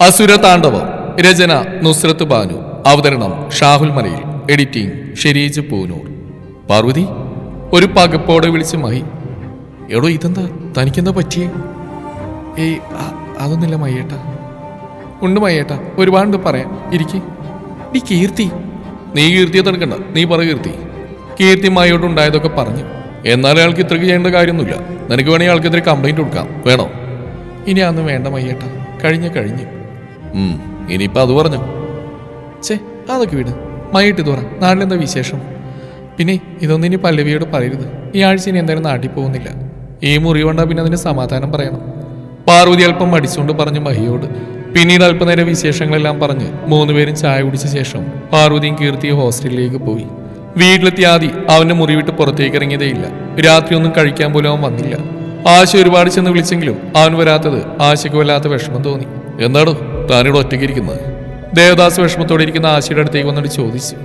അസുര താണ്ഡവം. രചന നുസ്രത്ത് ബാനു. അവതരണം ഷാഹുൽ മലയിൽ. എഡിറ്റിംഗ് ഷെരീജ് പൂനൂർ. പാർവതി ഒരു പകപ്പോടെ വിളിച്ച് മഹി. എടോ ഇതെന്താ? തനിക്കെന്താ പറ്റിയേ? ഏയ് അതൊന്നുമില്ല മയ്യേട്ട. ഉണ്ട് മയ്യേട്ട. ഒരുപാടുണ്ട് പറയാം ഇരിക്കേ. നീ കീർത്തി. നീ കീർത്തിയെ തടുക്കണ്ട. നീ പറ കീർത്തി. കീർത്തി മയോട് ഉണ്ടായതൊക്കെ പറഞ്ഞു. എന്നാൽ അയാൾക്ക് ഇത്രയ്ക്ക് ചെയ്യേണ്ട കാര്യമൊന്നുമില്ല. നിനക്ക് വേണമെങ്കിൽ ആൾക്കെതിരെ കംപ്ലൈന്റ് കൊടുക്കാം. വേണോ? ഇനി അന്ന് വേണ്ട മയ്യേട്ട. കഴിഞ്ഞ കഴിഞ്ഞു. ഇനിയിപ്പോ അത് പറഞ്ഞു. ചേ അതൊക്കെ വിട്. മയ്യിട്ട് ഇത് നാട്ടിലെന്താ വിശേഷം? പിന്നെ ഇതൊന്നും ഇനി പല്ലവിയോട് പറയരുത്. ഈ ആഴ്ച ഇനി എന്തായാലും നാട്ടിൽ പോകുന്നില്ല. ഈ മുറി കൊണ്ടാ പിന്നെ അതിന് സമാധാനം പറയണം. പാർവതി അല്പം മടിച്ചുകൊണ്ട് പറഞ്ഞു മഹിയോട്. പിന്നീട് അല്പനേരം വിശേഷങ്ങളെല്ലാം പറഞ്ഞ് മൂന്നുപേരും ചായ കുടിച്ച ശേഷം പാർവതിയും കീർത്തിയും ഹോസ്റ്റലിലേക്ക് പോയി. വീട്ടിലെത്തിയ ആദി അവന്റെ മുറി വിട്ട് പുറത്തേക്ക് ഇറങ്ങിയതേയില്ല. രാത്രി ഒന്നും കഴിക്കാൻ പോലും അവൻ വന്നില്ല. ആശ ഒരുപാട് ചെന്ന് വിളിച്ചെങ്കിലും അവൻ വരാത്തത് ആശയ്ക്ക് വല്ലാത്ത വിഷമം തോന്നി. എന്താണോ താനിവിടെ ഒറ്റയ്ക്ക് ഇരിക്കുന്നത് ദേവദാസ് വിഷമത്തോടെ ഇരിക്കുന്ന ആശയുടെ അടുത്തേക്ക് വന്നിട്ട് ചോദിച്ചു.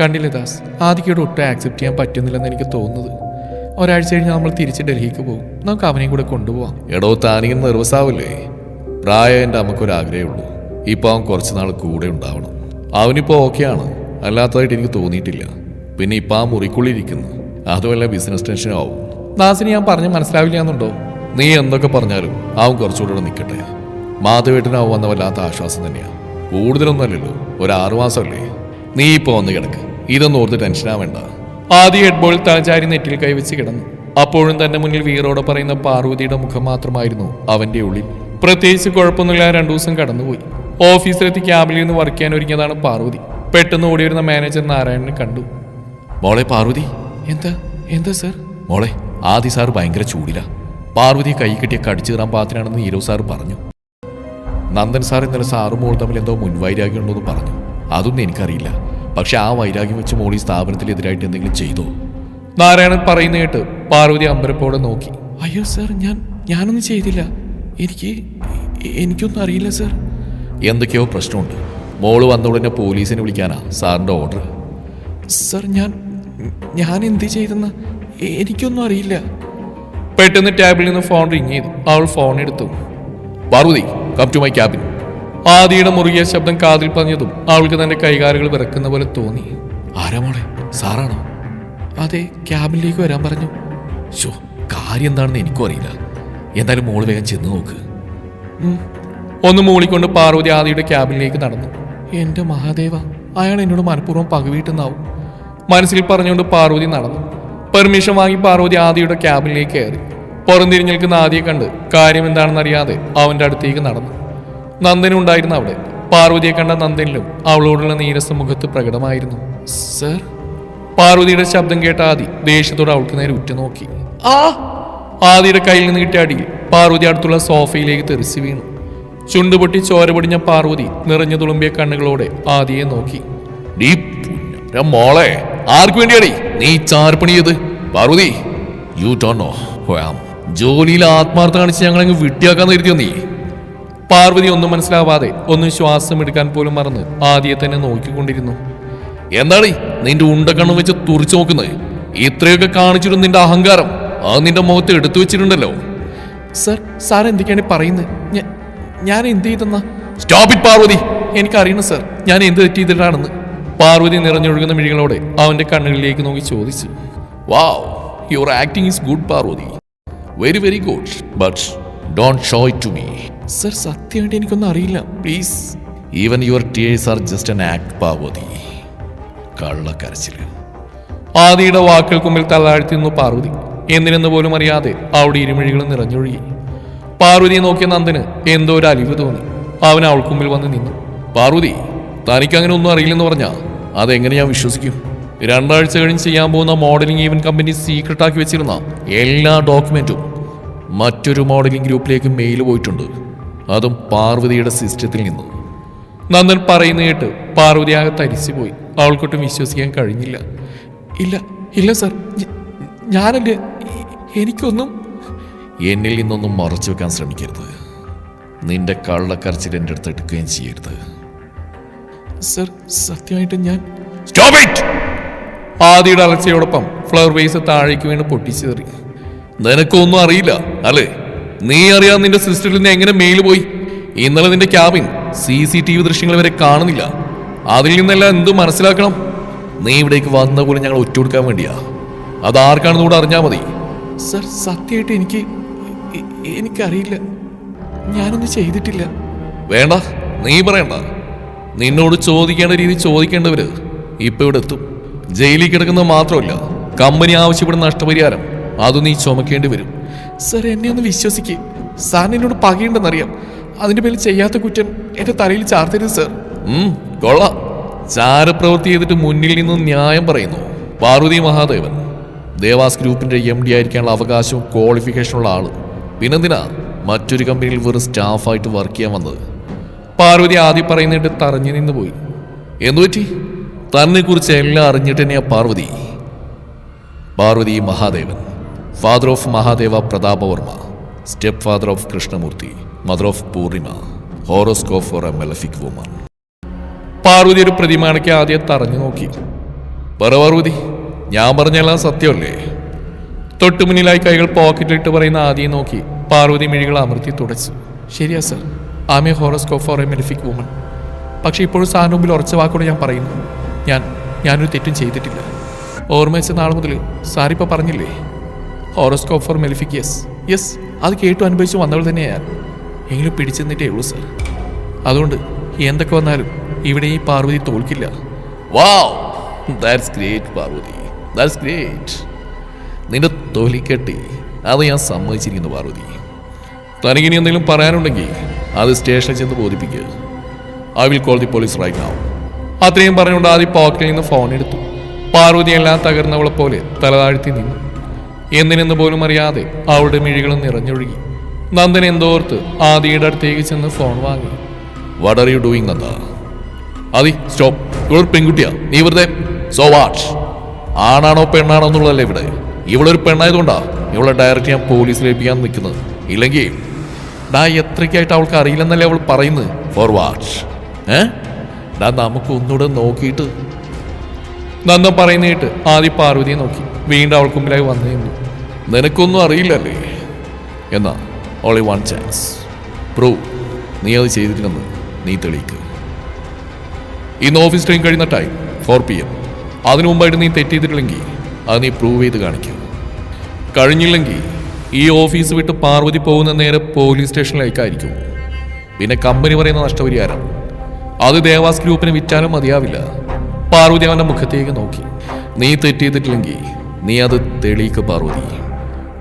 കണ്ടില്ലേ ദാസ് ആദിക്കയോട് ഒട്ടും ആക്സെപ്റ്റ് ചെയ്യാൻ പറ്റുന്നില്ലെന്ന് എനിക്ക് തോന്നുന്നത്. ഒരാഴ്ച കഴിഞ്ഞ് നമ്മൾ തിരിച്ച് ഡൽഹിക്ക് പോകും. നമുക്ക് അവനെയും കൂടെ കൊണ്ടുപോവാം. എടോ താനിങ്ങനെ നെർവസ് ആവില്ലേ പ്രായം എന്റെ അമ്മക്കൊരാഗ്രഹമുള്ളൂ ഇപ്പോൾ അവൻ കുറച്ച് നാൾ കൂടെ ഉണ്ടാവണം. അവനിപ്പോൾ ഓക്കെയാണ്. അല്ലാത്തതായിട്ട് എനിക്ക് തോന്നിയിട്ടില്ല. പിന്നെ ഇപ്പം ആ മുറിക്കുള്ളിരിക്കുന്നു അതുമല്ല ബിസിനസ് ടെൻഷൻ ആവും. ദാസിന് ഞാൻ പറഞ്ഞ് മനസ്സിലാവില്ല എന്നുണ്ടോ? നീ എന്തൊക്കെ പറഞ്ഞാലും അവൻ കുറച്ചുകൂടെ ഇവിടെ നിൽക്കട്ടെ. മാധവേട്ടനാവും വന്ന വല്ലാത്ത ആശ്വാസം തന്നെയാണ് കൂടുതലൊന്നുമല്ലല്ലോ ഒരു ആറുമാസമല്ലേ? നീ ഇപ്പൊ വന്ന് കിടക്ക്. ഇതൊന്നും ഓർത്ത് ടെൻഷനാവേണ്ട ആദ്യ ഹെഡ്ബോൾ തലചാരി നെറ്റിൽ കൈവച്ച് കിടന്നു. അപ്പോഴും തന്റെ മുന്നിൽ വീറോടെ പറയുന്ന പാർവതിയുടെ മുഖം മാത്രമായിരുന്നു അവന്റെ ഉള്ളിൽ. പ്രത്യേകിച്ച് കുഴപ്പമൊന്നുമില്ല രണ്ടു ദിവസം കടന്നുപോയി. ഓഫീസിലെത്തി ക്യാബിൽ നിന്ന് വർക്ക് ചെയ്യാൻ ഒരുങ്ങിയതാണ് പാർവതി. പെട്ടെന്ന് ഓടി വരുന്ന മാനേജർ നാരായണനെ കണ്ടു. മോളെ പാർവതി എന്താ എന്താ സർ മോളെ ആദി സാർ ഭയങ്കര ചൂടില. പാർവതി കൈ കിട്ടിയ കടിച്ചു കയറാൻ പാത്തിനാണെന്ന് ഈരോ സാർ പറഞ്ഞു. നന്ദൻ സാർ ഇന്നലെ സാറും മോൾ തമ്മിൽ എന്തോ മുൻവൈരാഗ്യം ഉണ്ടെന്ന് പറഞ്ഞു. അതൊന്നും എനിക്കറിയില്ല. പക്ഷെ ആ വൈരാഗ്യം വെച്ച് മോൾ ഈ സ്ഥാപനത്തിലെതിരായിട്ട് എന്തെങ്കിലും ചെയ്തോ? നാരായണൻ പറയുന്ന കേട്ട് പാർവതി അമ്പരപ്പോടെ നോക്കി. അയ്യോ സർ ഞാൻ ഞാനൊന്നും ചെയ്തില്ല. എനിക്ക് എനിക്കൊന്നും അറിയില്ല സർ. എന്തൊക്കെയോ പ്രശ്നമുണ്ട്. മോൾ വന്ന ഉടനെ പോലീസിനെ വിളിക്കാനാ സാറിന്റെ ഓർഡർ. സർ ഞാൻ ഞാൻ എന്ത് ചെയ്തെന്ന് എനിക്കൊന്നും അറിയില്ല. പെട്ടെന്ന് ടാബിൽ നിന്ന് ഫോൺ റിങ് ചെയ്തു. അവൾ ഫോൺ എടുത്തു. Parvathi come to my cabin. ആദിയുടെ മുറുകിയ ശബ്ദം കാതിൽ പറഞ്ഞതും അവൾക്ക് തന്റെ കൈകാലുകൾ വിറക്കുന്ന പോലെ തോന്നി. ആരാ മോളെ? സാറാണോ? അതെ ക്യാബിനിലേക്ക് വരാൻ പറഞ്ഞു. ഷോ കാര്യം എന്താണെന്ന് എനിക്കും അറിയില്ല. എന്തായാലും മോൾ വേഗം ചെന്ന് നോക്ക്. ഒന്ന് മൂളിക്കൊണ്ട് പാർവതി ആദിയുടെ ക്യാബിനിലേക്ക് നടന്നു. എന്റെ മഹാദേവ അയാൾ എന്നോട് മനഃപൂർവം പകവീട്ടുന്നാവും. മനസ്സിൽ പറഞ്ഞുകൊണ്ട് പാർവതി നടന്നു. പെർമിഷൻ വാങ്ങി പാർവതി ആദിയുടെ ക്യാബിനിലേക്ക് കയറി. പുറംതിരിഞ്ഞ് നിൽക്കുന്ന ആദിയെ കണ്ട് കാര്യം എന്താണെന്ന് അറിയാതെ അവന്റെ അടുത്തേക്ക് നടന്നു. നന്ദനും ഉണ്ടായിരുന്നു അവിടെ. പാർവതിയെ കണ്ട നന്ദനിലും അവളോടുള്ള നീരസ മുഖത്ത് പ്രകടമായിരുന്നു. സർ? പാർവതിയുടെ ശബ്ദം കേട്ട ആദി ദേഷ്യത്തോടെ അവൾക്ക് നേരെ ഉറ്റുനോക്കി. ആ? ആദിയുടെ കയ്യിൽ നിന്ന് കിട്ടിയ അടിയിൽ പാർവതി അടുത്തുള്ള സോഫയിലേക്ക് തെറിച്ചു വീണു. ചുണ്ടുപൊട്ടി ചോര പൊടിഞ്ഞ പാർവതി നിറഞ്ഞു തുളുമ്പിയ കണ്ണുകളോടെ ആദിയെ നോക്കി. ഡീ മോളെ ആർക്ക് വേണ്ടിയാടി? നീ ചാർപ്പണിയത്? Parvathi you don't know who am ജോലിയിൽ ആത്മാർത്ഥ കാണിച്ച് ഞങ്ങളങ്ങ് വിട്ടിയാക്കാൻ നിർത്തിയോ നീ. പാർവതി ഒന്നും മനസ്സിലാവാതെ ഒന്ന് ശ്വാസം എടുക്കാൻ പോലും മറന്ന് ആദ്യം തന്നെ നോക്കിക്കൊണ്ടിരുന്നു. എന്താണ് നിന്റെ ഉണ്ടക്കണ്ണം വെച്ച് തുറിച്ചു നോക്കുന്നത്? ഇത്രയൊക്കെ കാണിച്ചിരുന്നു നിന്റെ അഹങ്കാരം അത് നിന്റെ മുഖത്ത് എടുത്തു വെച്ചിട്ടുണ്ടല്ലോ. സർ സാർ എന്തൊക്കെയാണ് പറയുന്നത്? ഞാൻ എന്ത് ചെയ്തെന്ന? Stop it Parvathi. എനിക്കറിയണം സർ. ഞാൻ എന്ത് തെറ്റ് പാർവതി നിറഞ്ഞൊഴുകുന്ന മിഴികളോടെ അവന്റെ കണ്ണുകളിലേക്ക് നോക്കി ചോദിച്ചു. Wow your acting is good Parvathi. Very very good but don't show it to me sir സത്യമായിട്ട് എനിക്കൊന്നും അറിയില്ല. Please even your tears are just an act Parvathi കള്ളക്കരച്ചിൽ. ആദിയുടെ വാക്കുകൾക്ക് മുമ്പിൽ തള്ളാഴ്ത്തി നിന്നു പാർവതി. എന്തിനെന്ന് പോലും അറിയാതെ അവിടെ ഇരുമിഴികൾ നിറഞ്ഞൊഴുകി. പാർവതിയെ നോക്കിയ നന്ദന് എന്തോ ഒരു അലിവ് തോന്നി. അവൻ അവൾക്ക് മുമ്പിൽ വന്ന് നിന്നു. പാർവതി തനിക്കങ്ങനെ ഒന്നും അറിയില്ലെന്ന് പറഞ്ഞാൽ അതെങ്ങനെ ഞാൻ വിശ്വസിക്കും? രണ്ടാഴ്ച കഴിഞ്ഞ് ചെയ്യാൻ പോകുന്ന മോഡലിംഗ് ഈവൻ കമ്പനി സീക്രട്ട് ആക്കി വെച്ചിരുന്ന എല്ലാ ഡോക്യുമെന്റും മറ്റൊരു മോഡലിംഗ് ഗ്രൂപ്പിലേക്ക് മെയിൽ പോയിട്ടുണ്ട്. അതും പാർവതിയുടെ സിസ്റ്റത്തിൽ നിന്ന്. നന്ദൻ പറയുന്ന കേട്ട് പാർവതി ആകെ തരിച്ചു പോയി അവൾക്കൊട്ടും വിശ്വസിക്കാൻ കഴിഞ്ഞില്ല. ഇല്ല ഇല്ല സർ ഞാനല്ലേ എനിക്കൊന്നും എന്നിൽ നിന്നൊന്നും മറച്ചു വെക്കാൻ ശ്രമിക്കരുത്. നിന്റെ കള്ളക്കരച്ചിൽ എന്റെ അടുത്ത് എടുക്കുകയും ചെയ്യരുത്. സർ സത്യമായിട്ട് ഞാൻ സ്റ്റോപ്പ് ഇറ്റ് ആദിയുടെ അലർച്ചയോടൊപ്പം ഫ്ലവർ വേസ് താഴേക്ക് വീണ് പൊട്ടിച്ചേറി. നിനക്കൊന്നും അറിയില്ല അല്ലേ? നീ അറിയാൻ നിന്റെ സിസ്റ്ററിൽ നിന്ന് എങ്ങനെ മെയിൽ പോയി? ഇന്നലെ നിന്റെ cabin C C T V ദൃശ്യങ്ങൾ വരെ കാണുന്നില്ല. അതിൽ നിന്നെല്ലാം എന്ത് മനസ്സിലാക്കണം? നീ ഇവിടേക്ക് വന്ന പോലെ ഞങ്ങൾ ഒറ്റുകൊടുക്കാൻ വേണ്ടിയാ. അത് ആർക്കാണെന്ന് കൂടെ അറിഞ്ഞാൽ മതി. സർ സത്യമായിട്ട് എനിക്ക് എനിക്കറിയില്ല. ഞാനൊന്നും ചെയ്തിട്ടില്ല. വേണ്ട നീ പറയണ്ട. നിന്നോട് ചോദിക്കേണ്ട രീതി ചോദിക്കേണ്ടവര് ഇപ്പൊ ഇവിടെ എത്തും. ജയിലിൽ കിടക്കുന്നത് മാത്രമല്ല കമ്പനി ആവശ്യപ്പെടുന്ന നഷ്ടപരിഹാരം അത് നീ ചുമക്കേണ്ടി വരും. സർ എന്നെ ഒന്ന് വിശ്വസിക്കേ. സാറിന് എന്നോട് പകയുണ്ടെന്നറിയാം. അതിന്റെ പേരിൽ ചെയ്യാത്ത കുറ്റം എന്റെ തലയിൽ ചാർത്തരുത് സർ. കൊള്ളാം. ചാരപ്രവൃത്തി ചെയ്തിട്ട് മുന്നിൽ നിന്ന് ന്യായം പറയുന്നു പാർവതി മഹാദേവൻ. ദേവാസ് ഗ്രൂപ്പിന്റെ എം ഡി ആയിരിക്കാനുള്ള അവകാശവും ക്വാളിഫിക്കേഷനുള്ള ആൾ. പിന്നെന്തിനാ മറ്റൊരു കമ്പനിയിൽ വെറും സ്റ്റാഫായിട്ട് വർക്ക് ചെയ്യാൻ വന്നത്? പാർവതി ആദ്യം പറയുന്നിട്ട് തറഞ്ഞു നിന്ന് പോയി. എന്തുപറ്റി തന്നെ കുറിച്ച് എല്ലാം അറിഞ്ഞിട്ട് തന്നെയാ Parvathi. Parvathi Mahadevan father of Mahadeva Prathapavarma step father of Krishnamurthy mother of Poornima horoscope for a malefic woman Parvathi ഒരു പ്രതിമാണയ്ക്ക് ആദ്യം തറഞ്ഞു നോക്കി. പറ പാർവതി ഞാൻ പറഞ്ഞെല്ലാം സത്യമല്ലേ? തൊട്ടുമുന്നിലായി കൈകൾ പോക്കറ്റിലിട്ട് പറയുന്ന ആദ്യം നോക്കി. പാർവതി മിഴികൾ അമർത്തി തുടച്ചു. ശരിയാ സർ ആമേ horoscope for a malefic woman പക്ഷേ ഇപ്പോഴും സാറിന് മുമ്പിൽ ഉറച്ച വാക്കോടെ ഞാൻ പറയുന്നു. ഞാൻ ഞാനൊരു തെറ്റും ചെയ്തിട്ടില്ല. ഓർമ്മ വെച്ച നാൾ മുതൽ സാറിപ്പോൾ പറഞ്ഞില്ലേ? Horoscope for malefic yes. Yes അത് കേട്ടു അനുഭവിച്ച് വന്നവൾ തന്നെയാണ് എങ്കിലും പിടിച്ചു നിന്നിട്ടേ ഉള്ളൂ സർ. അതുകൊണ്ട് എന്തൊക്കെ വന്നാലും ഇവിടെ ഈ Parvathi തോൽക്കില്ല. Wow! That's great Parvathi. That's great. നിന്റെ തൊലിക്കെട്ടി അത് ഞാൻ സമ്മതിച്ചിരിക്കുന്നു പാർവതി. തനിക്കിനി എന്തെങ്കിലും പറയാനുണ്ടെങ്കിൽ അത് സ്റ്റേഷനിൽ ചെന്ന് ബോധിപ്പിക്കുക I will call the police right now. അത്രയും പറഞ്ഞുകൊണ്ട് ആദ്യം പോക്കറ്റിൽ നിന്ന് ഫോൺ എടുത്തു. പാർവതി എല്ലാം തകർന്നവളെ പോലെ തലതാഴ്ത്തി നിന്നു. എന്തിനെന്ന് പോലും അറിയാതെ അവളുടെ മിഴികളും നിറഞ്ഞൊഴുകി. നന്ദൻ എന്തോർത്ത് ആദിയുടെ അടുത്തേക്ക് ചെന്ന് ഫോൺ വാങ്ങി. What are you doing Nanda? അതി സ്റ്റോപ്പ് ഇവളൊരു പെൺകുട്ടിയാ. നീ വെറുതെ സോ വാട്ട് ആണാണോ പെണ്ണാണോ എന്നുള്ളതല്ലേ ഇവിടെ. ഇവളൊരു പെണ്ണായതുകൊണ്ടാ. ഇവളെ ഡയറക്റ്റ് ഞാൻ പോലീസിൽ ഏൽപ്പിക്കാൻ നിൽക്കുന്നത്. ഇല്ലെങ്കിൽ ഡാ എത്രയ്ക്കായിട്ട് അവൾക്ക് അറിയില്ലെന്നല്ലേ അവൾ പറയുന്നത്? ഫോർ വാട്ട് ഏ? ഡാ നമുക്ക് ഒന്നുകൂടെ നോക്കിയിട്ട്. നന്ദ പറയുന്നേട്ട് ആദ്യം പാർവതിയെ നോക്കി. വീണ്ടും അവൾക്ക് മുമ്പിലായി വന്നു നിനക്കൊന്നും അറിയില്ലല്ലേ? എന്നാ ഓൺലി വൺ ചാൻസ് പ്രൂ നീ അത് ചെയ്തിട്ടില്ലെന്ന് നീ തെളിയിക്കുക ഇന്ന് ഓഫീസ് ടൈം കഴിയുന്ന ടൈം ഫോർ പി എം അതിനു മുമ്പായിട്ട് നീ തെറ്റ് ചെയ്തിട്ടില്ലെങ്കിൽ അത് നീ പ്രൂവ് ചെയ്ത് കാണിക്കുക കഴിഞ്ഞില്ലെങ്കിൽ ഈ ഓഫീസ് വിട്ട് പാർവതി പോകുന്ന നേരെ പോലീസ് സ്റ്റേഷനിലേക്കായിരിക്കും. പിന്നെ കമ്പനി പറയുന്ന നഷ്ടപരിഹാരം. അത് ദേവാസ് ഗ്രൂപ്പിന് വിറ്റാലും മതിയാവില്ല. പാർവതി അവന്റെ മുഖത്തേക്ക് നോക്കി. നീ തെറ്റ് ചെയ്തിട്ടില്ലെങ്കിൽ നീ അത് തെളിയിക്ക് പാർവതി.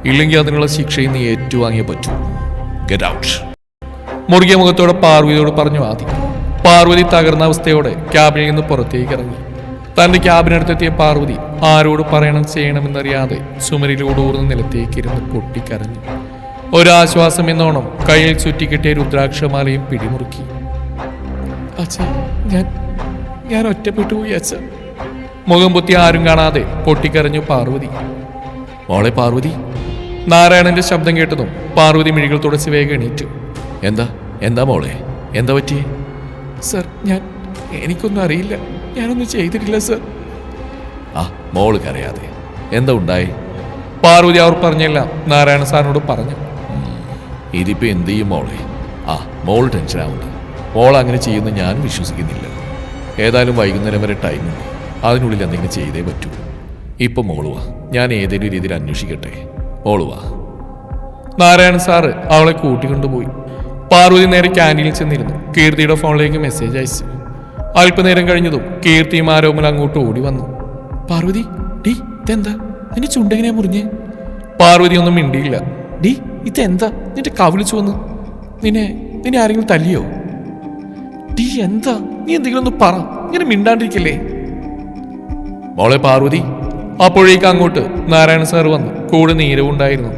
ഇല്ലെങ്കിൽ അതിനുള്ള ശിക്ഷയും നീ ഏറ്റുവാങ്ങിയേ പറ്റൂ. ഗെറ്റ് ഔട്ട് മുറുകിയ മുഖത്തോടെ പാർവതിയോട് പറഞ്ഞു ആദ്യം പാർവതി തകർന്ന അവസ്ഥയോടെ ക്യാബിനിൽ നിന്ന് പുറത്തേക്ക് ഇറങ്ങി. തന്റെ ക്യാബിനടുത്തെത്തിയ പാർവതി ആരോട് പറയണം ചെയ്യണമെന്നറിയാതെ സുമരിലൂടെ ഊർന്ന് നിലത്തേക്ക് ഇരുന്ന് പൊട്ടിക്കരഞ്ഞു. ഒരാശ്വാസം എന്നോണം കയ്യിൽ ചുറ്റിക്കെട്ടിയ രുദ്രാക്ഷമാലയും പിടിമുറുക്കി. അച്ഛ ഞാൻ ഞാൻ ഒറ്റപ്പെട്ടു പോയി അച്ഛ. മുഖം പൊത്തി ആരും കാണാതെ പൊട്ടിക്കരഞ്ഞു പാർവതി. മോളെ പാർവതി നാരായണന്റെ ശബ്ദം കേട്ടതും പാർവതി മിഴികൾ തുടച്ച് വേഗം എണീറ്റു. എന്താ എന്താ മോളെ? എന്താ പറ്റി? സർ ഞാൻ എനിക്കൊന്നും അറിയില്ല. ഞാനൊന്നും ചെയ്തിട്ടില്ല സർ. ആ മോൾ കരയാതെ. എന്താ ഉണ്ടായി? പാർവതി അവർ പറഞ്ഞെല്ലാം നാരായണ സാറിനോട് പറഞ്ഞു. ഇതിപ്പോ എന്ത് ചെയ്യും മോളെ? ആ മോൾ ടെൻഷൻ ആവണ്ട മോൾ അങ്ങനെ ചെയ്യുന്ന ഞാൻ വിശ്വസിക്കുന്നില്ല. ഏതായാലും വൈകുന്നേരം വരെ ടൈമുണ്ട് അതിനുള്ളിൽ എന്തെങ്കിലും ചെയ്തേ പറ്റൂ. ഇപ്പം മോളുവ ഞാൻ ഏതെങ്കിലും രീതിയിൽ അന്വേഷിക്കട്ടെ. മോളുവ വാ. നാരായണൻ സാറ് അവളെ കൂട്ടിക്കൊണ്ടുപോയി. പാർവതി നേരെ ക്യാന്റീനിൽ ചെന്നിരുന്നു. കീർത്തിയുടെ ഫോണിലേക്ക് മെസ്സേജ് അയച്ചു. അല്പനേരം കഴിഞ്ഞതും കീർത്തിയും ആരോമൽ അങ്ങോട്ട് ഓടി വന്നു. പാർവതി ഡി ഇതെന്താ? നിന്റെ ചുണ്ടെങ്ങനെയാ മുറിഞ്ഞേ? പാർവതി ഒന്നും മിണ്ടിയില്ല. ഡി ഇതെന്താ? നിന്റെ കവിളിച്ചു വന്ന് നിന്നെ നിന്നെ ആരെങ്കിലും തല്ലിയോ? ഡി എന്താ? നീ എന്തെങ്കിലും ഒന്ന് പറ. ഇങ്ങനെ മിണ്ടാണ്ടിരിക്കല്ലേ? മോളെ പാർവതി അപ്പോഴേക്ക് അങ്ങോട്ട് നാരായണ സാർ വന്നു. കൂടെ നീരവും ഉണ്ടായിരുന്നു.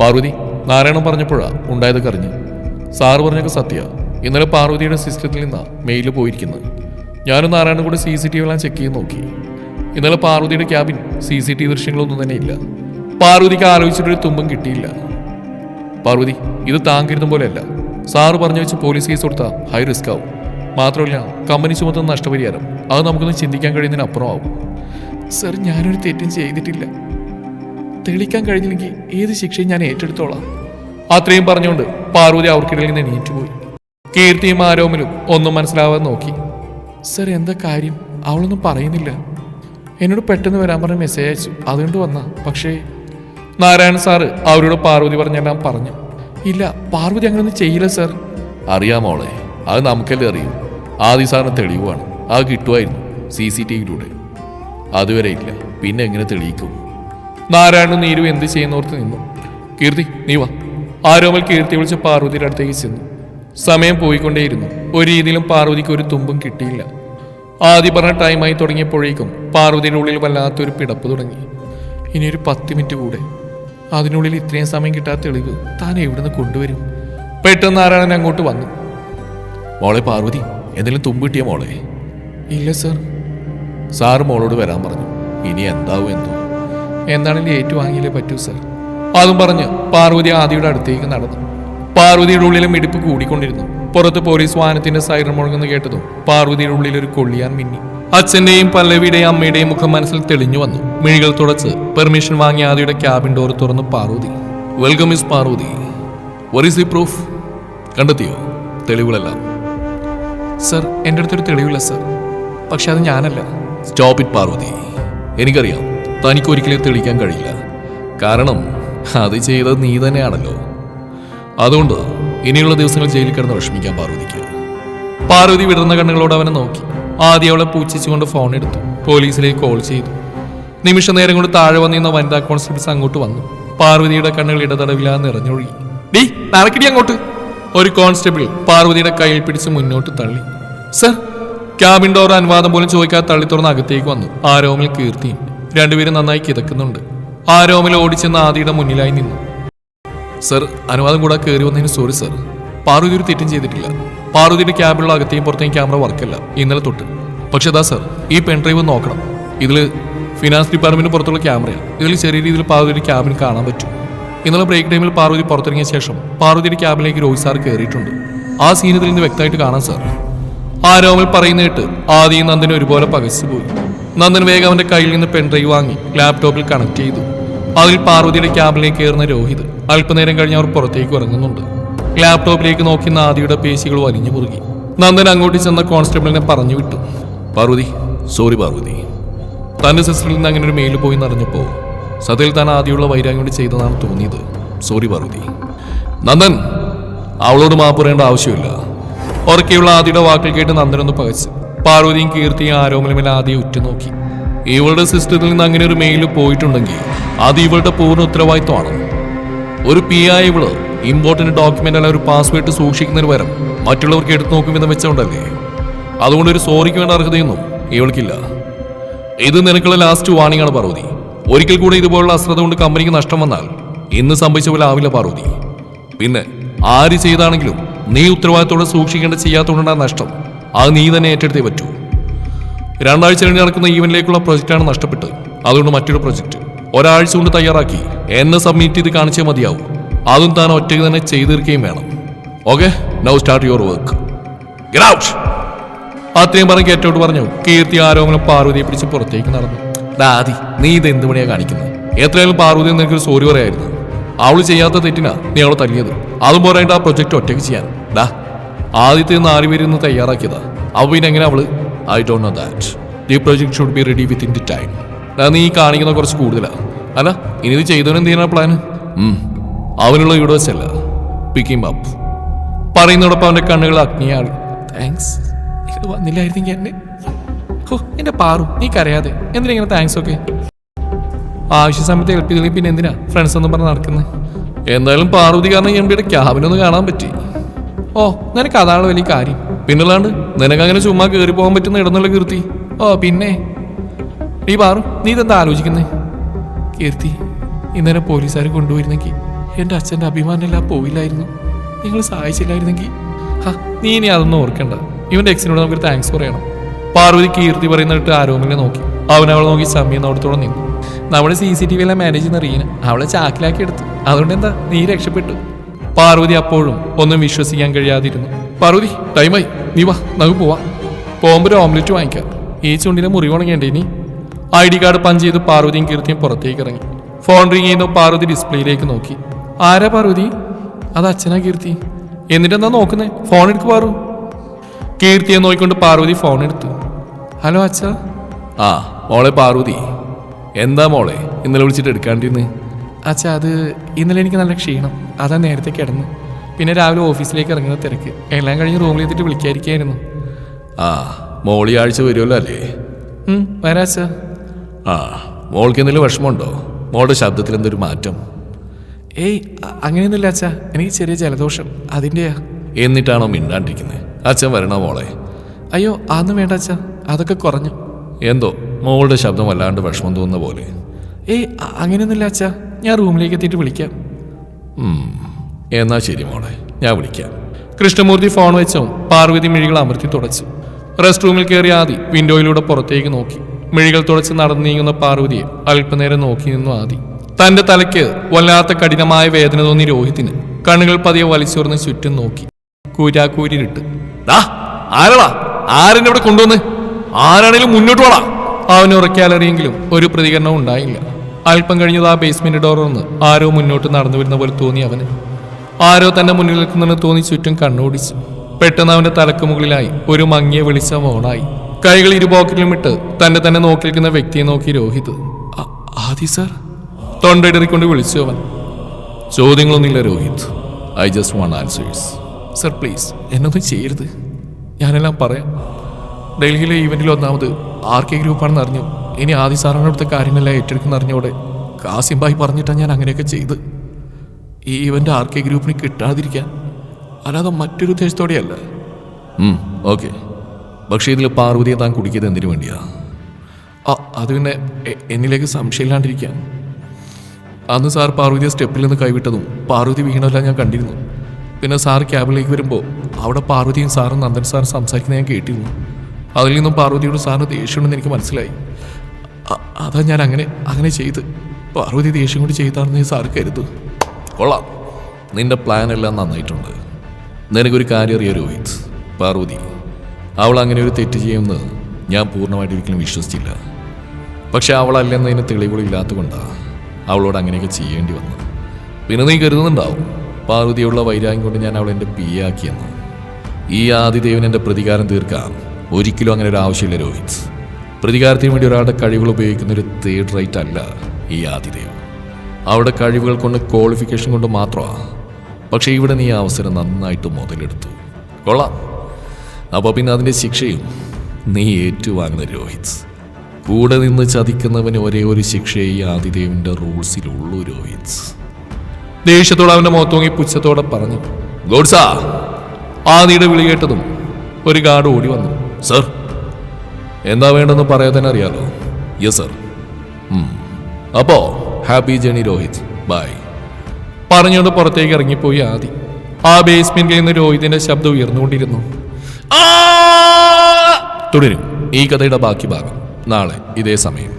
പാർവതി നാരായണൻ പറഞ്ഞപ്പോഴാ ഉണ്ടായത് കറിഞ്ഞു. സാറ് പറഞ്ഞൊക്കെ സത്യ. ഇന്നലെ പാർവതിയുടെ സിസ്റ്റത്തിൽ നിന്നാണ് മെയിൽ പോയിരിക്കുന്നത്. ഞാനും നാരായണൻ കൂടെ C C T V check ചെയ്ത് നോക്കി. ഇന്നലെ പാർവതിയുടെ cabin C C T V ദൃശ്യങ്ങളൊന്നും തന്നെ ഇല്ല പാർവതിക്ക് ആലോചിച്ചിട്ടൊരു തുമ്പും കിട്ടിയില്ല. പാർവതി ഇത് താങ്കരുതും പോലെയല്ല. സാറ് പറഞ്ഞു വെച്ച് പോലീസ് കേസ് കൊടുത്താൽ ഹൈ റിസ്ക് ആവും. മാത്രമല്ല കമ്പനി ചുമത്തുന്ന നഷ്ടപരിഹാരം. അത് നമുക്കൊന്ന് ചിന്തിക്കാൻ കഴിയുന്നതിന് ആവും സർ ഞാനൊരു തെറ്റും ചെയ്തിട്ടില്ല. തെളിക്കാൻ കഴിഞ്ഞില്ലെങ്കിൽ ഏത് ശിക്ഷയും ഞാൻ ഏറ്റെടുത്തോളാം. അത്രയും പറഞ്ഞുകൊണ്ട് പാർവതി അവർക്കിടയിൽ നിന്ന് എണീറ്റുപോയി കീർത്തിയും ആരോമിലും ഒന്നും മനസ്സിലാവാതെ നോക്കി. സർ എന്താ കാര്യം? അവളൊന്നും പറയുന്നില്ല. എന്നോട് പെട്ടെന്ന് വരാൻ പറഞ്ഞ മെസ്സേജ് അയച്ചു. അതുകൊണ്ട് വന്ന. പക്ഷേ നാരായണ സാറ് അവരോട് പാർവതി പറഞ്ഞെല്ലാം പറഞ്ഞു. ഇല്ല പാർവതി അങ്ങനെയൊന്നും ചെയ്യില്ല സർ അറിയാമോളെ അത് നമുക്കല്ലേ അറിയൂ. ആദ്യ സാറിന് തെളിവാണ്. അത് കിട്ടുമായിരുന്നു സി സി ടി വിയിലൂടെ. അതുവരെ ഇല്ല. പിന്നെ എങ്ങനെ തെളിയിക്കും? നാരായണനും നീരു എന്ത് ചെയ്യുന്നോർത്ത് നിന്നു. കീർത്തി നീ വാ. ആരോമൽ കീർത്തി വിളിച്ച് പാർവതിയുടെ അടുത്തേക്ക് ചെന്നു. സമയം പോയിക്കൊണ്ടേയിരുന്നു. ഒരു രീതിയിലും പാർവതിക്ക് ഒരു തുമ്പും കിട്ടിയില്ല. ആദ്യ പറഞ്ഞ ടൈമായി തുടങ്ങിയപ്പോഴേക്കും പാർവതിയുടെ ഉള്ളിൽ വല്ലാത്തൊരു പിടപ്പ് തുടങ്ങി. ഇനി ഒരു പത്ത് മിനിറ്റ് കൂടെ. അതിനുള്ളിൽ ഇത്രയും സമയം കിട്ടാത്ത തെളിവ് താൻ എവിടുന്ന് കൊണ്ടുവരും? പെട്ടെന്ന് നാരായണൻ അങ്ങോട്ട് വന്നു. മോളെ പാർവതി എന്തെങ്കിലും തുമ്പ് കിട്ടിയ മോളെ? ഇല്ല സർ. സാർ മോളോട് വരാൻ പറഞ്ഞു. ഇനി എന്താവും എന്തോ. എന്താണെങ്കിലും ഏറ്റുവാങ്ങിയില്ലേ പറ്റൂ സർ. അതും പറഞ്ഞ് പാർവതി ആദിയുടെ അടുത്തേക്ക് നടന്നു. പാർവതിയുടെ ഉള്ളിലും ഇടിപ്പ് കൂടിക്കൊണ്ടിരുന്നു. പുറത്ത് പോലീസ് വാഹനത്തിന്റെ സൈറൺ മുഴങ്ങുന്ന കേട്ടതും പാർവതിയുടെ ഉള്ളിൽ ഒരു കൊള്ളിയാൻ മിന്നി. അച്ഛന്റെയും പല്ലവിയുടെയും അമ്മയുടെയും മുഖം മനസ്സിൽ തെളിഞ്ഞു വന്നു. മിഴികൾ തുടച്ച് പെർമിഷൻ വാങ്ങി ആദിയുടെ ക്യാബിൻ ഡോർ തുറന്നു Parvathy. Welcome miss Parvathy. Where is the proof കണ്ടെത്തിയോ? തെളിവുകളെല്ലാം. സർ എന്റെ അടുത്തൊരു തെളിവില്ല സർ. പക്ഷെ അത് ഞാനല്ല. Stop it Parvathi. എനിക്കറിയാം തനിക്ക് ഒരിക്കലും തെളിയിക്കാൻ കഴിയില്ല. കാരണം അത് ചെയ്തത് നീ തന്നെയാണല്ലോ. അതുകൊണ്ട് ഇനിയുള്ള ദിവസങ്ങൾ ജയിലിൽ കിടന്ന് വിഷമിക്കാൻ പാർവതിക്ക്. പാർവതി വിടർന്ന കണ്ണുകളോട് അവനെ നോക്കി. ആദ്യം അവളെ പൂച്ചിച്ചുകൊണ്ട് ഫോൺ എടുത്തു. പോലീസിലേക്ക് കോൾ ചെയ്തു. നിമിഷ നേരം കൊണ്ട് താഴെ വന്നിരുന്ന വനിതാ കോൺസ്റ്റബിൾസ് അങ്ങോട്ട് വന്നു. പാർവതിയുടെ കണ്ണുകൾ ഇടതടവില്ലാതെ നിറഞ്ഞൊഴുകി. ഡീ നടക്കിടി അങ്ങോട്ട്. ഒരു കോൺസ്റ്റബിൾ പാർവതിയുടെ കയ്യിൽ പിടിച്ച് മുന്നോട്ട് തള്ളി. സർ ക്യാബിൻ ഡോർ അനുവാദം പോലും ചോദിക്കാതെ തള്ളി തുറന്ന് അകത്തേക്ക് വന്നു. ആരോമിൽ കീർത്തിയും രണ്ടുപേരും നന്നായി കിതക്കുന്നുണ്ട്. ആരോമിൽ ഓടിച്ചെന്ന് ആദിയുടെ മുന്നിലായി നിന്നു. സർ അനുവാദം കൂടാതെ കയറി വന്നതിന് സോറി സർ. പാർവതി ഒരു തെറ്റും ചെയ്തിട്ടില്ല. പാർവതിയുടെ ക്യാബിലുള്ള അകത്തെയും പുറത്തെയും ക്യാമറ വർക്കല്ല. ഇന്നലെ തൊട്ട്. പക്ഷെ അതാ സർ ഈ പെൻഡ്രൈവ് നോക്കണം. ഇതിൽ ഫിനാൻസ് ഡിപ്പാർട്ട്മെന്റ് പുറത്തുള്ള ക്യാമറയാണ് ഇതിൽ ചെറിയ രീതിയിൽ പാർവതിയുടെ ക്യാബിൻ കാണാൻ പറ്റും. ഇന്നലെ ബ്രേക്ക് ടൈമിൽ പാർവതി പുറത്തിറങ്ങിയ ശേഷം പാർവതിയുടെ ക്യാബിലേക്ക് രോഹിത് സാർ കയറിയിട്ടുണ്ട് ആ സീൻ ഇതിൽ നിന്ന് വ്യക്തമായിട്ട് കാണാം സാർ ആരോമൽ പറയുന്ന കേട്ട് ആദ്യം നന്ദൻ ഒരുപോലെ പകച്ചുപോയി നന്ദൻ വേഗം അവന്റെ കയ്യിൽ നിന്ന് പെൻഡ്രൈവ് വാങ്ങി ലാപ്ടോപ്പിൽ കണക്ട് ചെയ്തു. അതിൽ പാർവതിയുടെ ക്യാബിലേക്ക് കയറുന്ന രോഹിത് അല്പനേരം കഴിഞ്ഞ് അവർ പുറത്തേക്ക് ഇറങ്ങുന്നുണ്ട്. ലാപ്ടോപ്പിലേക്ക് നോക്കി നാദിയുടെ പേശികൾ വലിഞ്ഞു മുറുകി. നന്ദൻ അങ്ങോട്ട് ചെന്ന കോൺസ്റ്റബിളിനെ പറഞ്ഞു വിട്ടു. പാർവതി സോറി പാർവതി. തന്റെ സിസ്റ്ററിൽ നിന്ന് അങ്ങനെ ഒരു മെയിൽ പോയി എന്നറിഞ്ഞപ്പോ സത്യത്തിൽ താൻ ആദ്യമുള്ള വൈരാഗ്യം കൊണ്ട് ചെയ്തതാണ് തോന്നിയത്. സോറി പാർവതി. നന്ദൻ അവളോട് മാപ്പ് പറയേണ്ട ആവശ്യമില്ല. ഉറക്കെയുള്ള ആദിയുടെ വാക്കുകൾ കേട്ട് നന്ദനൊന്ന് പകച്ച് പാർവതിയും കീർത്തിയും ആരോമലമേൽ ആദ്യം ഉറ്റുനോക്കി. ഇവളുടെ സിസ്റ്റത്തിൽ നിന്ന് അങ്ങനെ ഒരു മെയിൽ പോയിട്ടുണ്ടെങ്കിൽ അത് ഇവളുടെ പൂർണ ഉത്തരവാദിത്വമാണ് ഒരു പി ആയ ഇവൾ ഇമ്പോർട്ടന്റ് ഡോക്യുമെന്റ് അല്ല ഒരു പാസ്വേഡ് സൂക്ഷിക്കുന്നതിന് പകരം മറ്റുള്ളവർക്ക് എടുത്തു നോക്കുമെന്ന് വിധം വെച്ചോണ്ടല്ലേ? അതുകൊണ്ട് ഒരു സോറിക്ക് വേണ്ട അർഹതയൊന്നും ഇവൾക്കില്ല. ഇത് നിനക്കുള്ള ലാസ്റ്റ് വാണിംഗ് ആണ് പാർവതി. ഒരിക്കൽ കൂടെ ഇതുപോലുള്ള അശ്രദ്ധ കൊണ്ട് കമ്പനിക്ക് നഷ്ടം വന്നാൽ ഇന്ന് സംഭവിച്ച പോലെ ആവില്ല പാർവതി. പിന്നെ ആര് ചെയ്താണെങ്കിലും നീ ഉത്തരവാദിത്തോടെ സൂക്ഷിക്കേണ്ട ചെയ്യാത്തോണ്ടാണ് നഷ്ടം. അത് നീ തന്നെ ഏറ്റെടുത്തേ പറ്റൂ. രണ്ടാഴ്ച കഴിഞ്ഞ് നടക്കുന്ന ഈവനിലേക്കുള്ള പ്രൊജക്റ്റാണ് നഷ്ടപ്പെട്ടത്. അതുകൊണ്ട് മറ്റൊരു പ്രൊജക്റ്റ്. ഒരാഴ്ച കൊണ്ട് തയ്യാറാക്കി എന്നെ സബ്മിറ്റ് ചെയ്ത് കാണിച്ചേ മതിയാവും. അതും താൻ ഒറ്റയ്ക്ക് തന്നെ ചെയ്തു തീർക്കുകയും വേണം. Okay now start your work അത്രയും പറഞ്ഞ് കേട്ടോട്ട് പറഞ്ഞു. കീർത്തി ആരോമനം പാർവതിയെ പിടിച്ച് പുറത്തേക്ക് നടന്നു. ദാദി നീ ഇത് എന്ത് പണിയാ കാണിക്കുന്നത്? എത്രയായാലും പാർവതി എനിക്കൊരു സോറി പറയായിരുന്നു. അവൾ ചെയ്യാത്ത തെറ്റിനാ നീ അവളെ തല്ലിയത്. അതും പോരായിട്ട് ആ പ്രൊജക്ട് ഒറ്റയ്ക്ക് ചെയ്യാൻ. ഡാ ആദ്യത്തെ നാല് പേര് ഇന്ന് തയ്യാറാക്കിയതാ? അവ പിന്നെ എങ്ങനെ അവൾ? I don't know that the project should be ready within the time നീ കാണിക്കുന്ന കുറച്ച് കൂടുതലാണ് അല്ല ഇനി ഇത് ചെയ്തവൻ എന്ത് ചെയ്യാനാ പ്ലാന് അവനുള്ള യൂണിവേഴ്സ് അല്ല. പിക്കിംഗ് അപ്പ് പറയുന്നതോടൊപ്പം അവന്റെ കണ്ണുകൾ അഗ്നിയാണ് താങ്ക്സ് വന്നില്ലായിരുന്നെങ്കിൽ എന്നെ ഹോ എന്റെ പാറു നീ കരയാതെ. എന്തിനാ ഇങ്ങനെ താങ്ക്സ് ഒക്കെ? ആവശ്യ സമയത്ത് ഹെൽപ്പ് ചെയ്തില്ലെങ്കിൽ പിന്നെ എന്തിനാ ഫ്രണ്ട്സ് ഒന്നും പറഞ്ഞ് നടക്കുന്നത് എന്തായാലും പാർവതി കാരണം എംപിയുടെ ക്യാബിനൊന്ന് കാണാൻ പറ്റി. ഓ നിനക്ക് അതാണ് വലിയ കാര്യം. പിന്നല്ലാണ്ട് നിനക്ക് അങ്ങനെ ചുമ്മാ കയറി പോകാൻ പറ്റുന്ന ഇടന്നുള്ള കീർത്തി? ഓ പിന്നെ? നീ പാറു നീ ഇതെന്താ ആലോചിക്കുന്നേ? കീർത്തി ഇന്നലെ പോലീസുകാർ കൊണ്ടുപോയിരുന്നെങ്കിൽ എന്റെ അച്ഛന്റെ അഭിമാനമെല്ലാം പോയില്ലായിരുന്നു. നിങ്ങൾ സഹായിച്ചില്ലായിരുന്നെങ്കിൽ ഹാ നീ ഇനി അതൊന്നും ഓർക്കണ്ട. ഇവന്റെ എക്സിനോട് നമുക്കൊരു താങ്ക്സ് പറയണം. പാർവതി കീർത്തി പറയുന്നിട്ട് ആരോമിനെ നോക്കി. അവൻ അവളെ നോക്കി സമയം നിന്നു. നമ്മുടെ സി സി ടി വി എല്ലാം മാനേജ് ചെയ്യുന്ന അവളെ ചാക്കിലാക്കി എടുത്തു. അതുകൊണ്ട് എന്താ നീ രക്ഷപ്പെട്ടു? പാർവതി അപ്പോഴും ഒന്നും വിശ്വസിക്കാൻ കഴിയാതിരുന്നു. പാർവതി ടൈമായി നീ വാ നമുക്ക് പോവാ. പോകുമ്പോൾ ഒരു ഓംലെറ്റ് വാങ്ങിക്കാം. ഈ ചുണ്ടിനെ മുറി ഉണങ്ങേണ്ടേ ഇനി? ഐ ഡി കാർഡ് പഞ്ച് ചെയ്ത് പാർവതിയും കീർത്തിയും പുറത്തേക്ക് ഇറങ്ങി. ഫോൺ റിങ് ചെയ്യുന്നു പാർവതി ഡിസ്പ്ലേയിലേക്ക് നോക്കി. ആരാ പാർവതി? അത് അച്ഛനാ കീർത്തി. എന്നിട്ടെന്താ നോക്കുന്നേ? ഫോൺ എടുക്ക് പാറു. കീർത്തിയെ നോക്കിക്കൊണ്ട് പാർവതി ഫോൺ എടുത്തു. ഹലോ അച്ഛ. ആ മോളെ പാർവതി. എന്താ മോളെ ഇന്നലെ വിളിച്ചിട്ട് എടുക്കാണ്ടിരുന്ന്? അച്ഛാ അത് ഇന്നലെ എനിക്ക് നല്ല ക്ഷീണം. അതാ നേരത്തെ കിടന്ന്. പിന്നെ രാവിലെ ഓഫീസിലേക്ക് ഇറങ്ങുന്ന തിരക്ക്. എല്ലാം കഴിഞ്ഞ് റൂമിൽ എത്തിയിട്ട് വിളിക്കാതിരിക്കായിരുന്നു. ആ മോളി ആഴ്ച വരുമല്ലോ അല്ലേ? വരാ അച്ഛ. ആ മോൾക്ക് എന്തെങ്കിലും വിഷമമുണ്ടോ? മോളുടെ ശബ്ദത്തിൽ എന്തൊരു മാറ്റം? ഏയ് അങ്ങനെയൊന്നുമില്ല അച്ഛാ. എനിക്ക് ചെറിയ ജലദോഷം. അതിന്റെയാ എന്നിട്ടാണോ മിണ്ടാണ്ടിരിക്കുന്നത് അച്ഛൻ വരണോ മോളെ? അയ്യോ അതൊന്നും വേണ്ട അച്ഛാ. അതൊക്കെ കുറഞ്ഞു. എന്തോ? മോളുടെ ശബ്ദം വല്ലാണ്ട് വിഷമം തോന്നുന്ന പോലെ. ഏയ് അങ്ങനെയൊന്നുമില്ല അച്ഛാ. ഞാൻ റൂമിലേക്ക് എത്തിയിട്ട് വിളിക്കാം. എന്നാ ശരി മോളെ. ഞാൻ വിളിക്കാം. കൃഷ്ണമൂർത്തി ഫോൺ വെച്ചോ പാർവതി മിഴികൾ അമർത്തി തുടച്ചു. റെസ്റ്റ് റൂമിൽ കയറി ആദി വിൻഡോയിലൂടെ പുറത്തേക്ക് നോക്കി. മിഴികൾ തുടച്ച് നടന്നു നീങ്ങുന്ന പാർവതിയെ അല്പനേരം നോക്കി നിന്നു ആദി. തന്റെ തലയ്ക്ക് വല്ലാത്ത കഠിനമായ വേദന തോന്നി രോഹിത്തിന്. കണ്ണുകൾ പതിയെ വലിച്ചോർന്ന് ചുറ്റും നോക്കി. കൂരാക്കൂരിട്ട് ആരെടാ? ആരെന്നെ ഇവിടെ കൊണ്ടുവന്ന്? ആരാണേലും മുന്നോട്ട് പോടാ അവന് ഉറക്കാലറിയെങ്കിലും ഒരു പ്രതികരണവും ഉണ്ടായില്ല. അല്പം കഴിഞ്ഞത് ആ ബേസ്മെന്റ് ഡോർ ഒന്ന് ആരോ മുന്നോട്ട് നടന്നു വരുന്ന പോലെ തോന്നി അവന്. ആരോ തന്റെ മുന്നിൽ നിൽക്കുന്നെന്ന് തോന്നി ചുറ്റും കണ്ണോടിച്ചു. പെട്ടെന്ന് അവന്റെ തലക്ക് മുകളിലായി ഒരു മങ്ങിയ വെളിച്ചം ഓണായി. കൈകൾ ഇരു പോക്കറ്റിലും ഇട്ട് തന്നെ തന്നെ നോക്കി നിൽക്കുന്ന വ്യക്തിയെ നോക്കി രോഹിത്. "ആ- ആദി സാർ തൊണ്ടയിടറിക്കൊണ്ട് വിളിച്ചു അവൻ. ചോദ്യങ്ങളൊന്നുമില്ല Rohit. I just want answers sir please എന്നൊന്നും ചെയ്യരുത്. ഞാനെല്ലാം പറയാം. ഡൽഹിയിലെ ഈവെന്റിൽ ഒന്നാമത് ആർ കെ ഗ്രൂപ്പാണെന്ന് അറിഞ്ഞു. ഇനി ആദി സാറിന്റെ അടുത്ത കാര്യങ്ങളെല്ലാം ഏറ്റെടുക്കുന്ന അറിഞ്ഞോടെ. കാസിം ഭായി പറഞ്ഞിട്ടാണ് ഞാൻ അങ്ങനെയൊക്കെ ചെയ്ത്. ഈ ഇവന്റ് ആർ കെ ഗ്രൂപ്പിന് കിട്ടാതിരിക്കാൻ. അല്ലാതെ മറ്റൊരു ഉദ്ദേശത്തോടെയല്ല. ഓക്കെ. പക്ഷേ ഇതിൽ പാർവതിയെ താൻ കുടിക്കിയത് എന്തിനു വേണ്ടിയാ? ആ, അത് പിന്നെ എന്നിലേക്ക് സംശയമില്ലാണ്ടിരിക്കാൻ. അന്ന് സാർ പാർവതിയെ സ്റ്റെപ്പിൽ നിന്ന് കൈവിട്ടതും പാർവതി വീണല്ല ഞാൻ കണ്ടിരുന്നു. പിന്നെ സാർ ക്യാബിലേക്ക് വരുമ്പോൾ അവിടെ പാർവതിയും സാറും നന്ദൻ സാറും സംസാരിക്കുന്നത് ഞാൻ കേട്ടിരുന്നു. അതിൽ നിന്നും പാർവതിയോട് സാറിന് ദേഷ്യമുണ്ടെന്ന് എനിക്ക് മനസ്സിലായി. അതാ ഞാൻ അങ്ങനെ അങ്ങനെ ചെയ്ത്. പാർവതി ദേഷ്യം കൊണ്ട് ചെയ്താണെന്ന് സാർ കരുത് കൊള്ളാം. നിന്റെ പ്ലാൻ എല്ലാം നന്നായിട്ടുണ്ട്. നിനക്കൊരു കാര്യം അറിയാം രോഹിത്. പാർവതി അവൾ അങ്ങനെ ഒരു തെറ്റ് ചെയ്യുമെന്ന് ഞാൻ പൂർണമായിട്ട് ഒരിക്കലും വിശ്വസിച്ചില്ല. പക്ഷെ അവളല്ലെന്നതിന് തെളിവുകളില്ലാത്തതുകൊണ്ടാണ് അവളോട് അങ്ങനെയൊക്കെ ചെയ്യേണ്ടി വന്നത്. പിന്നെ നീ കരുതുന്നുണ്ടാവും. പാർവതിയുള്ള വൈരാഗ്യം കൊണ്ട് ഞാൻ അവളെ എന്റെ പി ആക്കിയെന്ന്. ഈ ആദിദേവൻ എന്റെ പ്രതികാരം തീർക്കാൻ ഒരിക്കലും അങ്ങനെ ഒരു ആവശ്യമില്ല രോഹിത്. പ്രതികാരത്തിന് വേണ്ടി ഒരാളുടെ കഴിവുകൾ ഉപയോഗിക്കുന്ന ഒരു തേർഡ് റൈറ്റ് അല്ല ഈ ആതിഥേയം. അവിടെ കഴിവുകൾ കൊണ്ട് ക്വാളിഫിക്കേഷൻ കൊണ്ട് മാത്രമാണ് പക്ഷേ ഇവിടെ നീ ആ അവസരം നന്നായിട്ട് മുതലെടുത്തു. കൊള്ളാം. അപ്പോൾ പിന്നെ അതിന്റെ ശിക്ഷയും നീ ഏറ്റുവാങ്ങുന്ന രോഹിത്. കൂടെ നിന്ന് ചതിക്കുന്നവന് ഒരേ ഒരു ശിക്ഷയെ ഈ ആതിഥേവിന്റെ റൂൾസിലുള്ളൂ രോഹിത്. ദേഷ്യത്തോടെ അവന്റെ മുഖത്തോങ്ങി പുച്ഛത്തോടെ പറഞ്ഞു ഗോഡ്സാ ആദിയുടെ വിളി കേട്ടതും ഒരു ഗാർഡ് ഓടി വന്നു. സർ. എന്താ വേണ്ടെന്ന് പറയാൻ അറിയാലോ? യെസ് സർ അപ്പോ ഹാപ്പി ജേണി രോഹിത്. ബൈ പറഞ്ഞുകൊണ്ട് പുറത്തേക്ക് ഇറങ്ങിപ്പോയി ആദി. ആ ബേസ്മെന്റിൽ നിന്ന് രോഹിതിന്റെ ശബ്ദം ഉയർന്നുകൊണ്ടിരുന്നു. തുടരും. ഈ കഥയുടെ ബാക്കി ഭാഗം. നാളെ ഇതേ സമയം.